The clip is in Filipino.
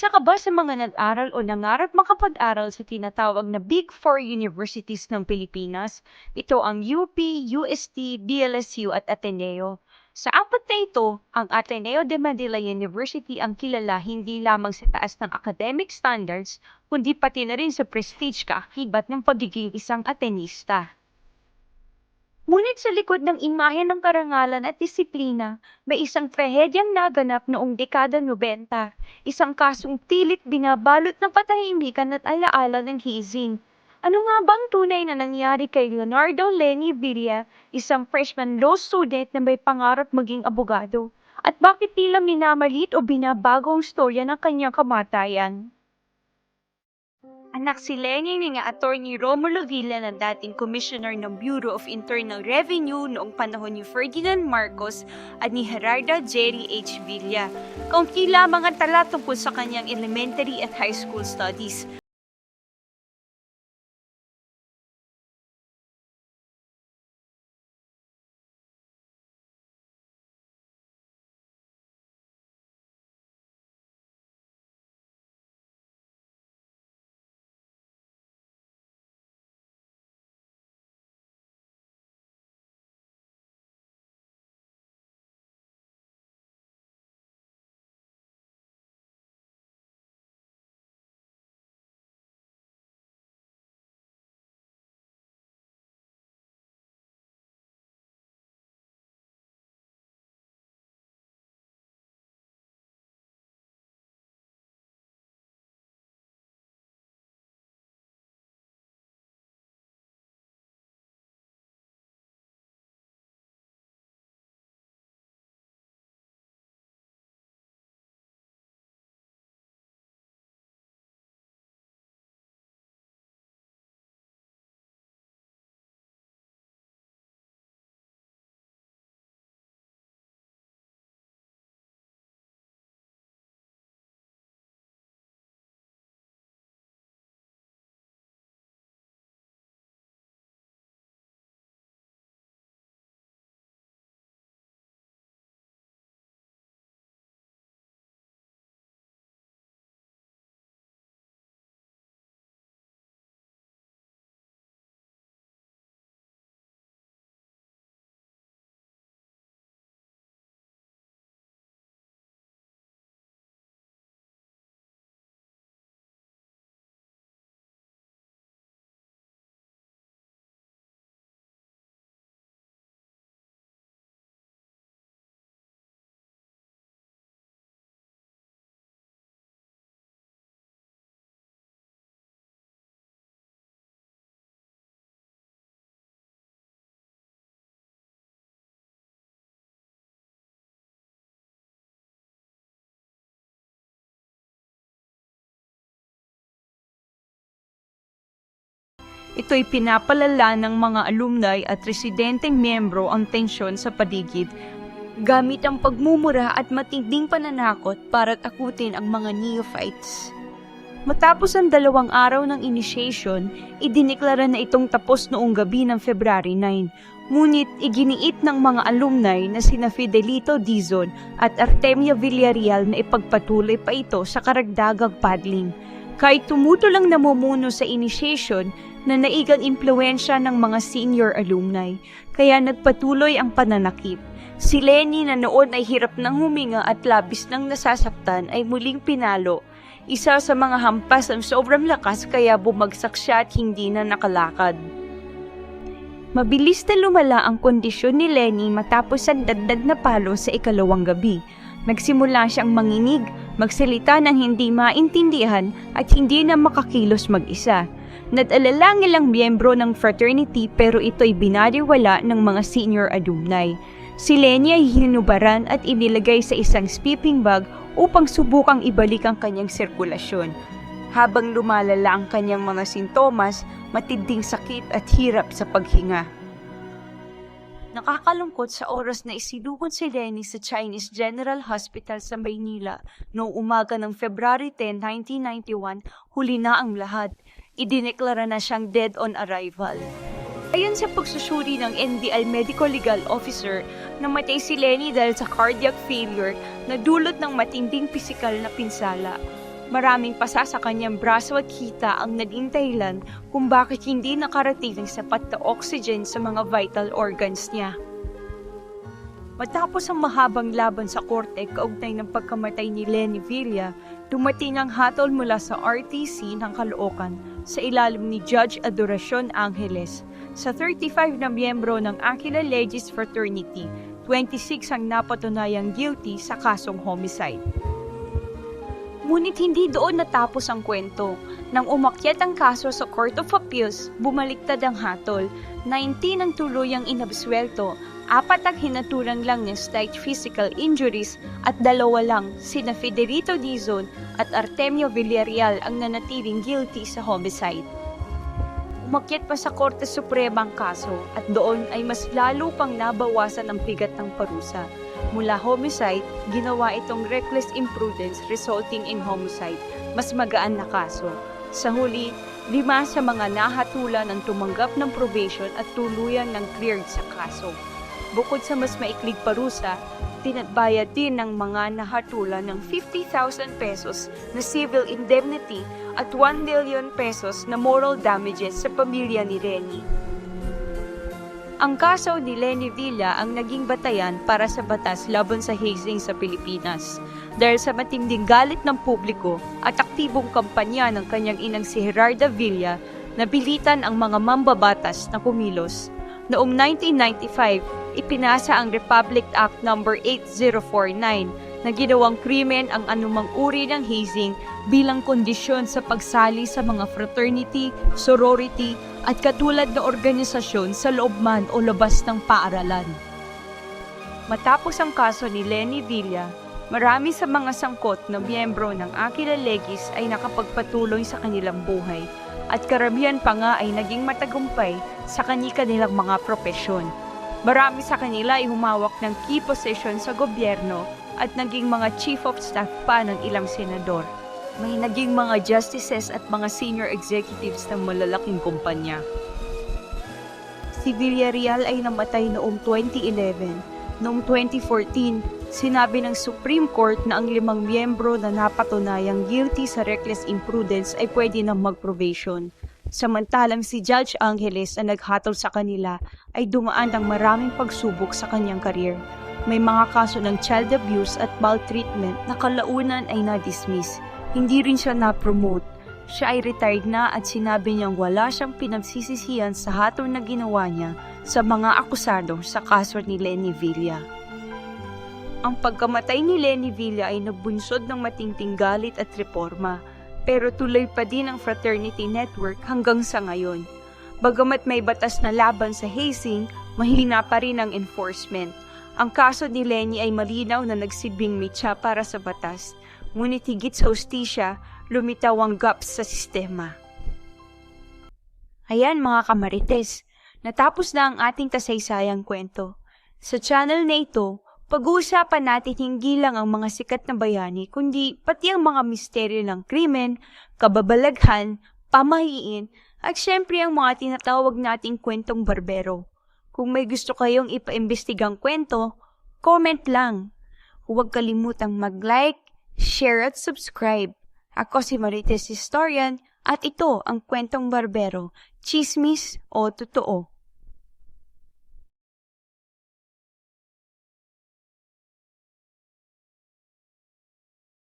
Isa ka ba sa mga nag-aral o nangarap makapag-aral sa tinatawag na Big Four Universities ng Pilipinas? Ito ang UP, UST, DLSU at Ateneo. Sa apat na ito, ang Ateneo de Manila University ang kilala hindi lamang sa taas ng academic standards, kundi pati na rin sa prestige kaakibat ng pagiging isang Atenista. Ngunit sa likod ng imahe ng karangalan at disiplina, may isang trahedyang naganap noong dekada 90, isang kasong pilit binabalot ng patahimikan at alaala ng hizing. Ano nga bang tunay na nangyari kay Leonardo Lenny Villa, isang freshman law student na may pangarap maging abogado? At bakit tila minamalit o binabago ang storya ng kanyang kamatayan? Anak si Lenny ni nga attorney Romulo Villa na dating commissioner ng Bureau of Internal Revenue noong panahon ni Ferdinand Marcos at ni Gerarda Jerry H. Villa. Kaunti lamang ang tala tungkol sa kanyang elementary at high school studies. Ito'y pinapalala ng mga alumni at residenteng miyembro ang tensyon sa paligid gamit ang pagmumura at matinding pananakot para takutin ang mga neophytes. Matapos ang dalawang araw ng initiation, idiniklara na itong tapos noong gabi ng February 9. Ngunit iginiit ng mga alumni na sina Fidelito Dizon at Artemia Villarreal na ipagpatuloy pa ito sa karagdagang paddling. Kahit tumuto lang namumuno sa initiation na naigang impluensya ng mga senior alumni, kaya nagpatuloy ang pananakip. Si Lenny na noon ay hirap ng huminga at labis ng nasasaktan ay muling pinalo. Isa sa mga hampas ang sobrang lakas kaya bumagsak siya at hindi na nakalakad. Mabilis na lumala ang kondisyon ni Lenny matapos ang dagdag na palo sa ikalawang gabi. Nagsimula siyang manginig, magsalita ng hindi maintindihan at hindi na makakilos mag-isa. Nag-alala ilang miyembro ng fraternity pero ito'y binariwala ng mga senior alumni. Si Lenny ay hinubaran at inilagay sa isang sleeping bag upang subukang ibalik ang kanyang sirkulasyon. Habang lumalala ang kanyang mga sintomas, matinding sakit at hirap sa paghinga. Nakakalungkot sa oras na isinugod si Lenny sa Chinese General Hospital sa Maynila noong umaga ng February 10, 1991, huli na ang lahat. Idineklara na siyang dead on arrival. Ayon sa pagsusuri ng NBI Medical Legal Officer, namatay si Lenny dahil sa cardiac failure na dulot ng matinding pisikal na pinsala. Maraming pasa sa kanyang braso at kita ang naging dahilan kung bakit hindi nakarating ng sapat na oxygen sa mga vital organs niya. Matapos ang mahabang laban sa korte kaugnay ng pagkamatay ni Lenny Villa, dumating ang hatol mula sa RTC ng Caloocan sa ilalim ni Judge Adoracion Angeles. Sa 35 na miyembro ng Aquila Legis Fraternity, 26 ang napatunayang guilty sa kasong homicide. Ngunit hindi doon natapos ang kwento. Nang umakyat ang kaso sa Court of Appeals, bumaliktad ang hatol. 19 ang tuluyang inabswelto, apat ang hinatulang lang ng slight physical injuries at dalawa lang, sina Federico Dizon at Artemio Villarreal ang nanatiling guilty sa homicide. Umakyat pa sa Korte Suprema ang kaso at doon ay mas lalo pang nabawasan ang bigat ng parusa. Mula homicide, ginawa itong reckless imprudence resulting in homicide, mas magaan na kaso. Sa huli, lima sa mga nahatulan ang tumanggap ng probation at tuluyan ng cleared sa kaso. Bukod sa mas maiklig parusa, tinatbayad din ng mga nahatulan ng 50,000 pesos na civil indemnity at 1 million pesos na moral damages sa pamilya ni Renny. Ang kaso ni Lenny Villa ang naging batayan para sa batas laban sa hazing sa Pilipinas. Dahil sa matinding galit ng publiko at aktibong kampanya ng kanyang inang si Gerarda Villa, nabilitan ang mga mambabatas na kumilos. Noong 1995, ipinasa ang Republic Act No. 8049 na ginawang krimen ang anumang uri ng hazing bilang kondisyon sa pagsali sa mga fraternity, sorority, at katulad na organisasyon sa loob man o labas ng paaralan. Matapos ang kaso ni Lenny Villa, marami sa mga sangkot na miyembro ng Aquila Legis ay nakapagpatuloy sa kanilang buhay at karamihan pa nga ay naging matagumpay sa kani-kanilang mga propesyon. Marami sa kanila ay humawak ng key position sa gobyerno at naging mga chief of staff pa ng ilang senador. May naging mga justices at mga senior executives ng malalaking kumpanya. Si Villarreal ay namatay noong 2011. Noong 2014, sinabi ng Supreme Court na ang limang miyembro na napatunayang guilty sa reckless imprudence ay pwede na mag-probation. Samantalang si Judge Angeles na naghatol sa kanila ay dumaan ng maraming pagsubok sa kanyang karir. May mga kaso ng child abuse at maltreatment na kalaunan ay na-dismiss. Hindi rin siya na-promote. Siya ay retired na at sinabi niyang wala siyang pinagsisisihan sa hatol na ginawa niya sa mga akusado sa kaso ni Lenny Villa. Ang pagkamatay ni Lenny Villa ay nabunsod ng matingting galit at reforma, pero tuloy pa din ang fraternity network hanggang sa ngayon. Bagamat may batas na laban sa hazing, mahina pa rin ang enforcement. Ang kaso ni Lenny ay malinaw na nagsibing mitya para sa batas, ngunit higit sa hustisya, lumitaw ang gaps sa sistema. Ayan mga kamarites, natapos na ang ating kasaysayang kwento. Sa channel na ito, pag-uusapan natin hindi lang ang mga sikat na bayani, kundi pati ang mga misteryo ng krimen, kababalaghan, pamahiin, at syempre ang mga tinatawag nating kwentong barbero. Kung may gusto kayong ipaimbestigang kwento, comment lang. Huwag kalimutang mag-like, share at subscribe. Ako si Marites Historian at ito ang kwentong barbero, chismis o totoo.